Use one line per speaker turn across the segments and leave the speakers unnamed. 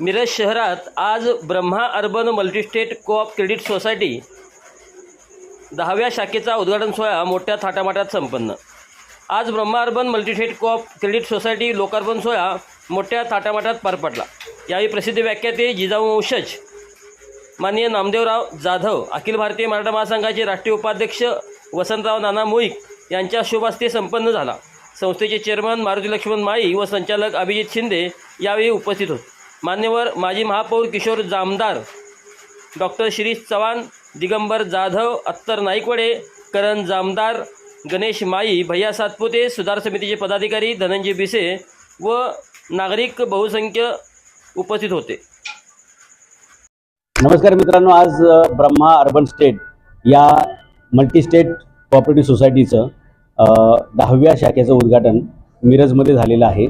मिरज शहरात आज Brahma urban multistate coop credit society दहाव्या शाखेचा उद्घाटन सोहळा मोठ्या थाटामाटात संपन्न. आज Brahma urban multistate coop credit society लोकार्पण सोहळा मोठ्या थाटामाटात पार पडला. यावेळी प्रसिद्ध व्याख्याते जिजावंशज माननीय नामदेवराव जाधव अखिल भारतीय मराठा महासंघाचे राष्ट्रीय उपाध्यक्ष वसंतराव नाना मुईक यांच्या शुभ ते संपन्न झाला. संस्थेचे चेअरमन मारुती लक्ष्मण माळी व संचालक अभिजित शिंदे यावेळी उपस्थित होते. मान्यवर माजी महापौर किशोर जामदार डॉक्टर शिरीष चव्हाण दिगंबर जाधव अत्तर नाईकवडे करण जामदार गणेश माई भैया सातपुते सुधार समितीचे पदाधिकारी धनंजय बिसे व नागरिक बहुसंख्य उपस्थित होते.
नमस्कार मित्रांनो आज ब्रह्मा अर्बन स्टेट या मल्टी स्टेट कॉपरेटिव्ह सोसायटीचं दहाव्या शाखेचं उद्घाटन मिरजमध्ये झालेलं आहे.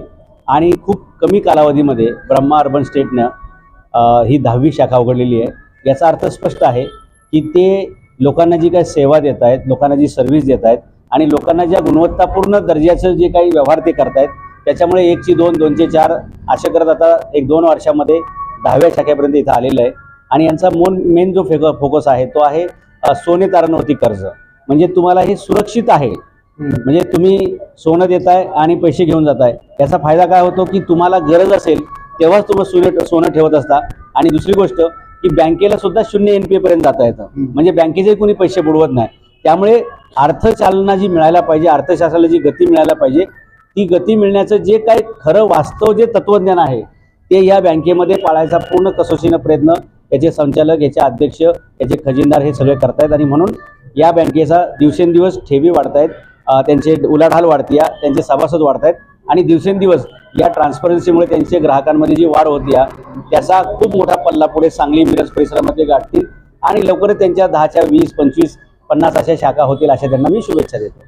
आणि खूप कमी कालावधीमध्ये ब्रह्मा अर्बन स्टेटनं ही दहावी शाखा उघडलेली आहे. याचा अर्थ स्पष्ट आहे की ते लोकांना जी काही सेवा देत आहेत लोकांना जी सर्व्हिस देत आहेत आणि लोकांना ज्या गुणवत्तापूर्ण दर्जाचं जे काही व्यवहार ते करतायत त्याच्यामुळे एकची दोन दोनचे चार अशा करत आता एक दोन वर्षामध्ये दहाव्या शाखेपर्यंत इथं आलेलं आहे. आणि यांचा मोन मेन जो फेक फोकस आहे तो आहे सोने तारणवरती कर्ज. म्हणजे तुम्हाला हे सुरक्षित आहे. म्हणजे तुम्ही सोनं देताय आणि पैसे घेऊन जाताय. याचा फायदा काय होतो की तुम्हाला गरज असेल तेव्हाच तुम्ही सोने सोनं ठेवत असता. आणि दुसरी गोष्ट की बँकेला सुद्धा शून्य एन पी एपर्यंत जाता येतं. म्हणजे बँकेचे कोणी पैसे बुडवत नाही. त्यामुळे अर्थचालना जी मिळायला पाहिजे अर्थशास्त्राला जी गती मिळायला पाहिजे ती गती मिळण्याचं जे काही खरं वास्तव जे तत्वज्ञान आहे ते या बँकेमध्ये पाळायचा पूर्ण कसोशीनं प्रयत्न याचे संचालक याचे अध्यक्ष याचे खजिनदार हे सगळे करतायत. आणि म्हणून या बँकेचा दिवसेंदिवस ठेवी वाढतायत. त्यांचे उलाढाल वाढतीया त्यांचे सभासद वाढतायत. आणि दिवसेंदिवस या ट्रान्सपरन्सीमुळे त्यांचे ग्राहकांमध्ये जी वाढ होती आहे त्याचा खूप मोठा पल्ला पुढे सांगली मिरज परिसरामध्ये गाठतील. आणि लवकरच त्यांच्या दहाच्या वीस पंचवीस पन्नास अशा शाखा होतील अशा त्यांना मी शुभेच्छा देतो.